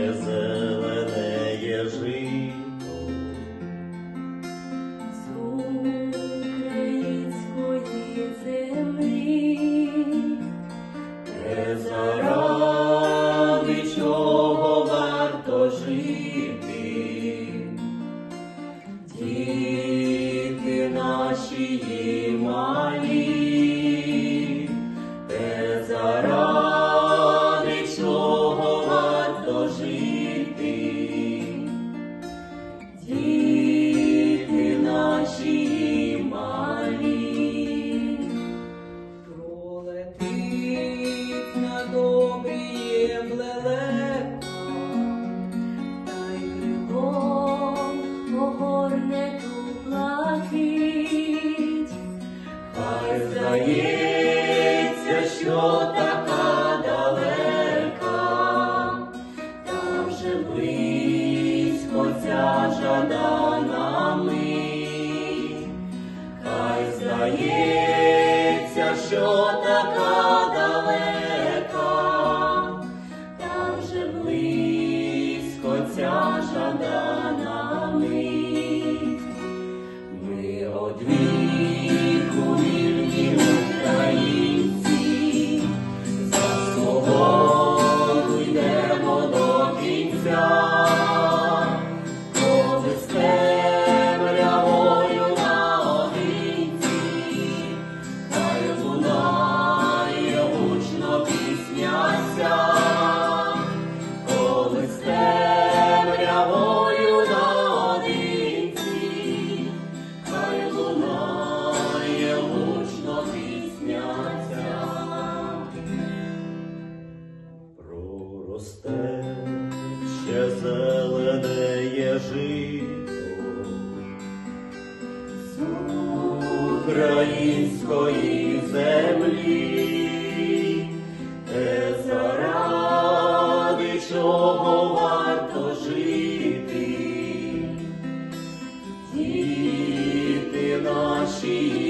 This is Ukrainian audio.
ще зеленеє жито. З української землі не заради чого варто жити, діти наші. Що така далека, та вже близько ця хай здається, що така далека, та вже близько ця жадана. Ми Проросте ще зеленеє жито з української землі, те заради чого варто жити. Діти наші.